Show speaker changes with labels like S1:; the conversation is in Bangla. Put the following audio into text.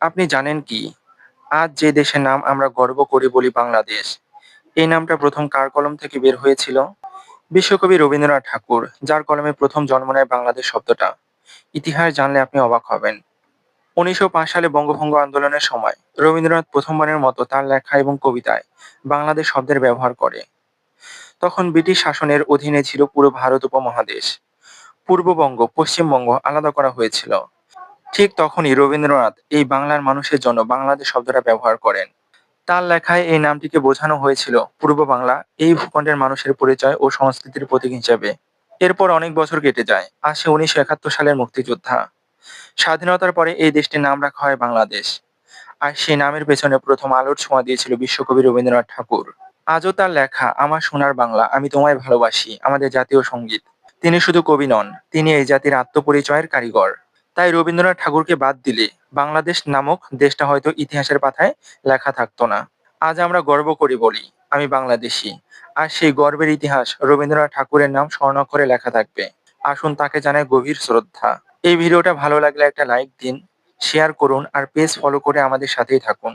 S1: আপনি জানেন কি? আজ যে দেশের নাম আমরা গর্ব করে বলি বাংলাদেশ, এই নামটা প্রথম কার কলম থেকে বের হয়েছিল? বিশ্বকবি রবীন্দ্রনাথ ঠাকুর, যার কলমে প্রথম জন্ম নেয় বাংলাদেশ শব্দটা। ইতিহাস জানলে আপনি অবাক হবেন। উনিশশো পাঁচ সালে বঙ্গভঙ্গ আন্দোলনের সময় রবীন্দ্রনাথ প্রথমবারের মতো তার লেখা এবং কবিতায় বাংলাদেশ শব্দের ব্যবহার করে। তখন ব্রিটিশ শাসনের অধীনে ছিল পুরো ভারত উপমহাদেশ। পূর্ববঙ্গ, পশ্চিমবঙ্গ আলাদা করা হয়েছিল। ঠিক তখনই রবীন্দ্রনাথ এই বাংলার মানুষের জন্য বাংলাদেশ শব্দটা ব্যবহার করেন। তার লেখায় এই নামটিকে বোঝানো হয়েছিল পূর্ব বাংলা, এই ভূখণ্ডের মানুষের পরিচয় ও সংস্কৃতির প্রতীক হিসেবে। এরপর অনেক বছর কেটে যায় আসে উনিশশো একাত্তর সালের মুক্তিযোদ্ধা। স্বাধীনতার পরে এই দেশটির নাম রাখা হয় বাংলাদেশ। আর সেই নামের পেছনে প্রথম আলোর ছোঁয়া দিয়েছিল বিশ্বকবি রবীন্দ্রনাথ ঠাকুর। আজও তার লেখা, আমার সোনার বাংলা, আমি তোমায় ভালোবাসি, আমাদের জাতীয় সংগীত। তিনি শুধু কবি নন, তিনি এই জাতির আত্মপরিচয়ের কারিগর। তাই রবীন্দ্রনাথ ঠাকুরকে বাদ দিলে বাংলাদেশ নামক দেশটা হয়তো ইতিহাসের পাথায় লেখা থাকতো না। আজ আমরা গর্ব করি বলি, আমি বাংলাদেশি। আর সেই গর্বের ইতিহাস রবীন্দ্রনাথ ঠাকুরের নাম স্বর্ণাক্ষরে লেখা থাকবে। আসুন তাকে জানায় গভীর শ্রদ্ধা। এই ভিডিওটা ভালো লাগলে একটা লাইক দিন শেয়ার করুন, আর পেজ ফলো করে আমাদের সাথেই থাকুন।